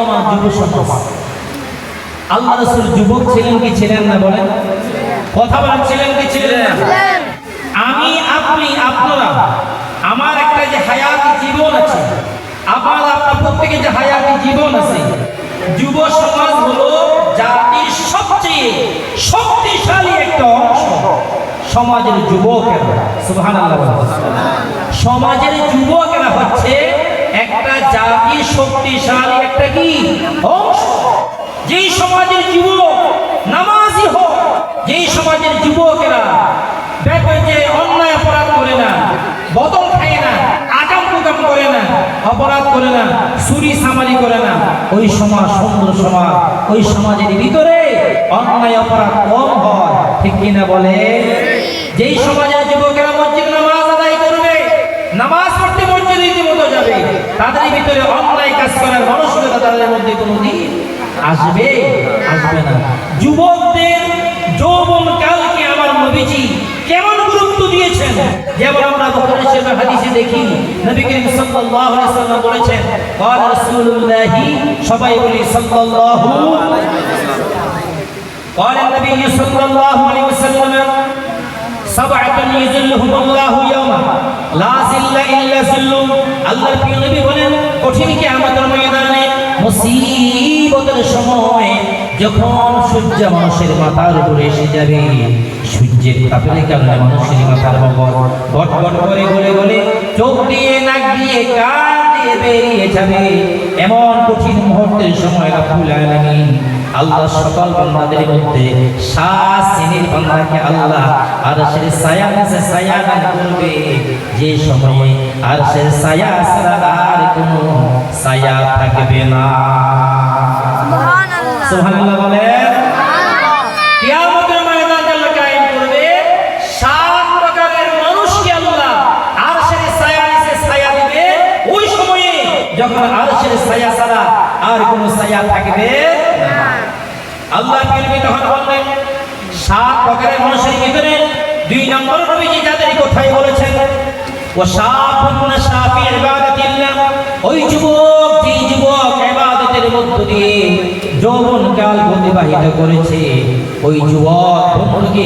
বর্তমান যুব সমাজ। আল্লাহ রসুল যুবক ছিলেন কি ছিলেন না বলেন? কথা বলেন ছিলেন কি ছিলেন? না আমি আপনি আপনারা আমার একটা যে হায়াতি জীবন আছে আমার আপনার প্রত্যেকে যে হায়াতি জীবন আছে যুব সমাজ হলো জাতির সবচেয়ে শক্তিশালী একটা অংশ। সমাজের যুবকেরা বলেন। সমাজের যুবকেরা হচ্ছে একটা জাতির শক্তিশালী, একটা কি? অংশ। যেই সমাজের যুবক, নামাজি হোক, যেই সমাজের যুবকেরা দেখবে যে অন্যায় অপরাধ করে না, বদল খায় না, আগাম কুকাম করে না, অপরাধ করে না চুরি সামারি করে না, ওই সমাজ সুন্দর সমাজ, ওই সমাজের ভিতরে অন্যায় অপরাধ কম হয়, ঠিক কিনা বলে? যেই সমাজের যুবকেরা মসজিদ নামাজ আদায় করবে নামাজ পড়তে মসজিদে রীতিমতো যাবে তাদের ভিতরে অন্যায় কাজ করার মানসিকতা তাদের মধ্যে কোনোদিন আসবে আসবে না যুবকদের যৌবন কালকে আমার নবীজি কেমন গুরুত্ব দিয়েছেন যেমন আমরা বুখারী শরীফের হাদিসে দেখি নবী করিম সাল্লাল্লাহু আলাইহি সাল্লাম বলেছেন قال রাসূলুল্লাহ সবাই বলি সাল্লাল্লাহু قال النبي صلى الله عليه وسلم سبعة يذلهم الله يوما লা জিল্লা ইল্লা জিল্লু। বলেন, কঠিন কি আমাদের ময়দানে সময় যখন সূর্য মানুষের মাথার উপরে এসে যাবে, সূর্যের তাপের কারণে মানুষের মাথার মগজ বট করে গলে গলে চোখ দিয়ে, নাক দিয়ে এমন কঠিন মুহূর্তের সময় রাব্বুল আলামিন আল্লাহ সকল বান্দাদের মধ্যে সাত শ্রেণির বান্দাকে আল্লাহ আর সে ছায়া নিচে ছায়া দান করবে। যে সময়ে আর সে ছায়া ছাড়া আর কোনো ছায়া থাকবে না। সুবহানাল্লাহ। বলেন। কিয়ামতের ময়দানে আল্লাহ কায়েম করবে সাত প্রকারের মানুষকে আল্লাহ ছায়া নিচে ছায়া দিবে। ওই সময়ে যখন আরশের ছায়া ছাড়া আর কোনো ছায়া থাকবে না আল্লাহ বিলবি তখন বললেন, সাত প্রকারের মানুষের ভিতরে দুই নম্বর নবীজি যাদের কথাই বলেছেন? ও সাফুন ওই যুবক যুবক যৌবন অতিবাহিত করেছে, ওই যুবক বন্ধুকে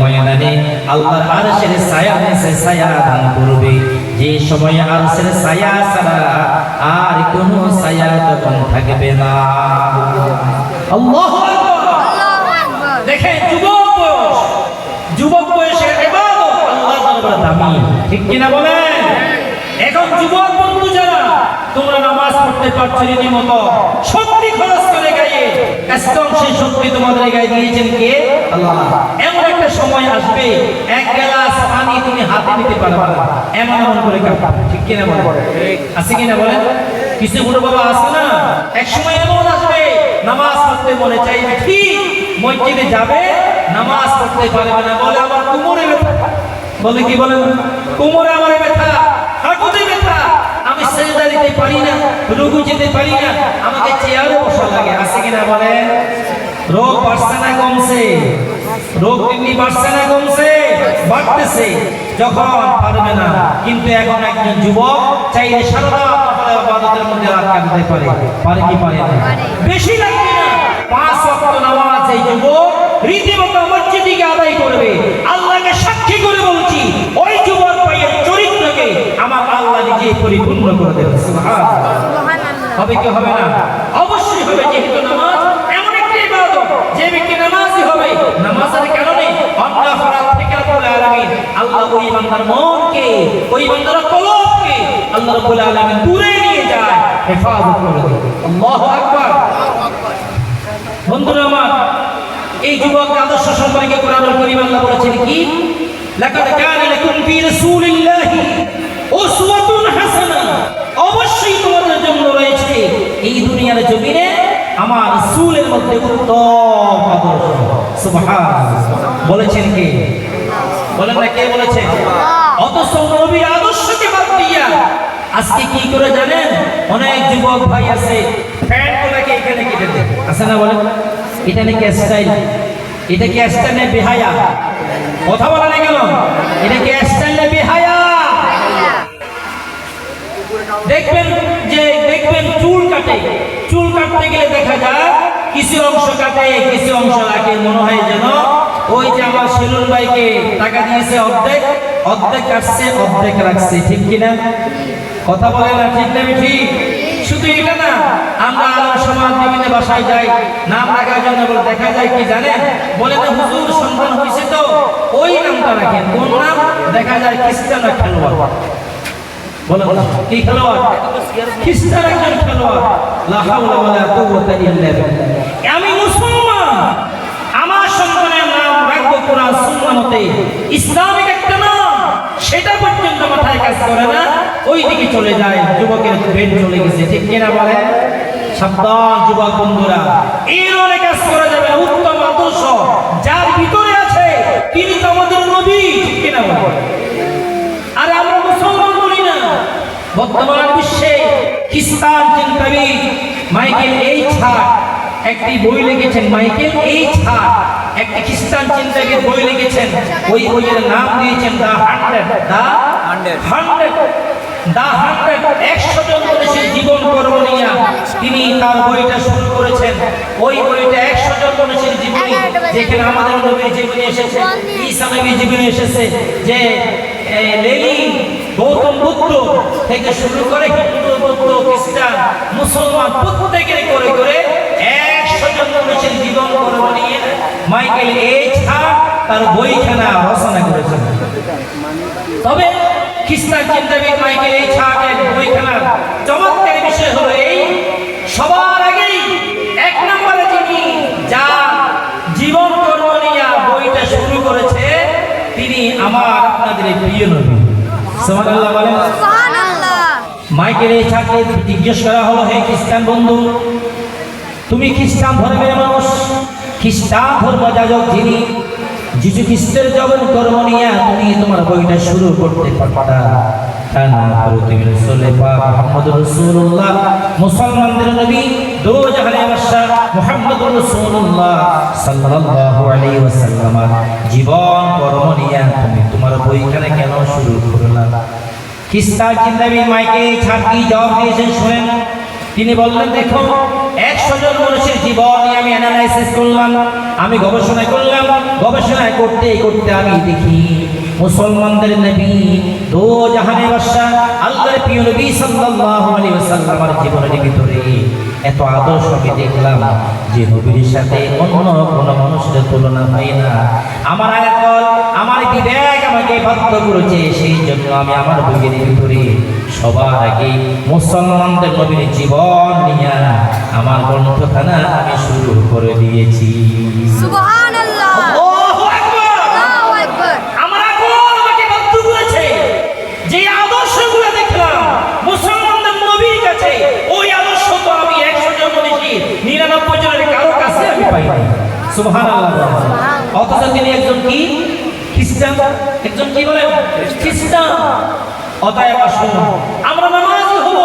ময়দানে আল্লাহর নিচে ছায়া দান করবে। যে সময় আরশের ছায়া ছাড়া আর কোনো ছায়া তখন থাকবে না। আল্লাহু দেখেন, যুবক বয়স। যুবক বয়সের আল্লাহর দরবারে দামি। ঠিক কিনা বলেন? এখন যুবক বন্ধু যারা, তোমরা নামাজ পড়তে পারছ রীতিমতো। শক্তি খরচ করে গায়ে। একদম সেই শক্তি তোমাদের গায়ে দিয়েছেন কে? আল্লাহ। এমন একটা সময় আসবে, এক গ্লাস পানি তুমি হাতে নিতে পারবে এমন এমন করে কাঁপবে ঠিক কিনা বলেন? আছে কিনা বলেন? কিছু বুড়ো বাবা আছে না? এক সময় এমন আসবে, নামাজ পড়তে মনে চাইবে। ঠিক, মসজিদে যাবে, নামাজ পড়তে পারবে না। বলে আমার কোমরে ব্যথা। বলে কি বলেন? কোমরে আমার ব্যথা, হাঁটুতে ব্যথা। আমি সেজদা দিতে পারি না, রুকু যেতে পারি না। আমাকে চেয়ারে বসা লাগে। আছে কিনা বলেন? রোগ বাড়ছে না কমছে? রোগ এমনি বাড়ছে না কমছে? বাড়তেছে যখন পারবে না। কিন্তু এখন একজন যুবক চাইলে সারা রাত ইবাদতের মধ্যে রাত কাটাতে পারে। পারে কি পারে না? বেশি লাগবে না। পাঁচ ওয়াক্ত নামাজ এই যুবক রীতিমতো মসজিদে গিয়ে আদায় করবে। আল্লাহকে সাক্ষী করে বলছি ওই যুবক ভাইয়ের চরিত্রকে আমার আল্লাহ নিজে পরিপূর্ণ করে দেবে। হবে কি হবে না? অবশ্যই হবে যেহেতু নামাজ এমন একটি ইবাদত যে ব্যক্তি নামাজি হবে নামাজের কারণে অন্য অপরাধ থেকে রব্বুল আলামিন, আল্লাহ ওই অবশ্যই তোমাদের জন্য রয়েছে এই দুনিয়ার জমিনে আমার রাসূলের মধ্যে উত্তম বলেছেন কে? বলেন না কে বলেছে? অথচ নবীর আদর্শকে বাদ দিয়া আজকে কি করে জানেন? অনেক যুবক ভাই আছে প্যান্ট গুলাকে এখানে কেটে দেয় আছে না বলেন? এটা নাকি স্টাইল? এটা কি স্টাইলে বেহায়া? কথা বলা না কেন? এটা কি স্টাইলে বেহায়া? দেখবেন যে দেখবেন চুল কাটে। চুল কাটতে গেলে দেখা যায় কিছু অংশ কাটে কিছু অংশ রাখে মনে হয় যেন ওই যে আমার সেলুন ভাইকে টাকা দিয়েছে অর্ধেক অর্ধেক কাটছে অর্ধেক রাখছে, ঠিক কিনা? কথা বলে না, ঠিক না ঠিক শুধু এটা না, আমরা আলোর সমাজ বিভিন্ন বাসায় যাই, নাম রাখার জন্য বলে দেখা যায় কি জানেন? বলে না হুজুর সন্তান হয়েছে তো, ওই নামটা রাখেন, কোন নাম? দেখা যায় খ্রিস্টান খেলোয়াড়। বলে, কি খেলোয়াড়? খ্রিস্টান একজন খেলোয়াড়, লা হাওলা ওয়ালা কুওয়াতা ইল্লা বিল্লাহ আমি মুসলমান আমার সন্তানের নাম রাখব কোরআন সুন্নাহ মতে ইসলামিক একটা নাম। সেটা পর্যন্ত মাথায় কাজ করে না। ওই দিকে চলে যায়, যুবকের ব্রেন চলে গেছে। ঠিক কিনা বলে সাবধান যুবক বন্ধুরা। এর অনেক কাজ করা যাবে উত্তম আদর্শ যার ভিতরে আছে, তিনি তো আমাদের নবী। ঠিক কিনা বলে আর আমরা মুসলমান বলি না। বর্তমান বিশ্বে খ্রিস্টান চিন্তাবিদ মাইকেল এইচ হার্ট একটি বই লিখেছেন মাইকেল এইচ হার্ট একটি খ্রিস্টান চিন্তাবিদ বই লিখেছেন। ওই বইয়ের নাম দিয়েছেন the hundred. The. Hundred. The hundred. একশো জন মানুষের জীবন কর্ম নিয়ে তিনি তার বইটা শুরু করেছেন। ওই বইটা একশো জন মানুষের জীবনী। যেখানে আমাদের নবীর জীবনী এসেছে। ঈসা নবীর জীবনী এসেছে যে লেনিন গৌতম বুদ্ধ থেকে শুরু করে হিন্দু বৌদ্ধ খ্রিস্টান মুসলমান প্রত্যেকের করে করে জীবন কর্ম নিয়ে মাইকেল এইচ হার্ট তার বইখানা রচনা করেছেন। তবে খ্রিস্টান চিন্তাবিদ মাইকেল এই ছাড়ের বইখানার চমৎকার বিষয় হলো এই সবার আগেই এক নম্বরে যিনি যা জীবন নিয়ে বইটা শুরু করেছে তিনি আমার আপনাদের প্রিয় নবী। সুবহানাল্লাহ বলেন। মাইকেল এই ছাড়কে জিজ্ঞেস করা হলো হে খ্রিস্টান বন্ধু তুমি খ্রিস্টান ধর্মের মানুষ। খ্রিস্টান ধর্ম যাজক যিনি যিশু খ্রিস্টের জবন কর্ম নিয়ে তুমি তোমার বইটা শুরু করতে পারতা তা না মুসলমানদের নবী দো বাদশা মুহাম্মদ সাল্লাল্লাহু আলাইহি ওয়াসাল্লাম জীবন কর্ম নিয়ে তুমি তোমার বইখানে কেন শুরু করলা? খ্রিস্টান চিন্তাবিদ মাইকে ছাড়কি জবাব দিয়েছেন, শুনেন। তিনি বললেন, দেখো একশো জন মানুষের জীবন আমি অ্যানালাইসিস করলাম, আমি গবেষণা করলাম, গবেষণা করতে করতে আমি দেখি মুসলমানদের নবী দো জাহানে বাদশা আল্লাহর প্রিয় নবী সাল্লাল্লাহু আলাইহি ওয়াসাল্লামের জীবনের ভিতরে এত আদর্শ আমি দেখলাম যে নবীর সাথে অন্য কোনো মানুষের তুলনা হয় না। আমার আয়াতল আমার বিবেক আমাকে বাধ্য করেছে সেই জন্য আমি আমার বইয়ের ভিতরে সবার আগে মুসলমানদের নবীর জীবন নিয়ে আমার গ্রন্থখানা আমি শুরু করে দিয়েছি। সুবহানাল্লাহ আল্লাহু আকবার! আল্লাহু আকবার আমার এখন আমাকে বাধ্য করেছে যে আদর্শগুলো দেখলাম মুসলমানদের নবীর কাছে ওই আদর্শ তো আমি একশো জন বলেছি নিরানব্বই জনের কারও কাছে আমি পাইনি সুবহানাল্লাহ অথচ তিনি একজন কি? খ্রিস্টান একজন কি বলেন? খ্রিস্টান। অতএব আসুন, আমরা নামাজি হব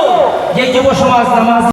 যে যুব সমাজ নামাজ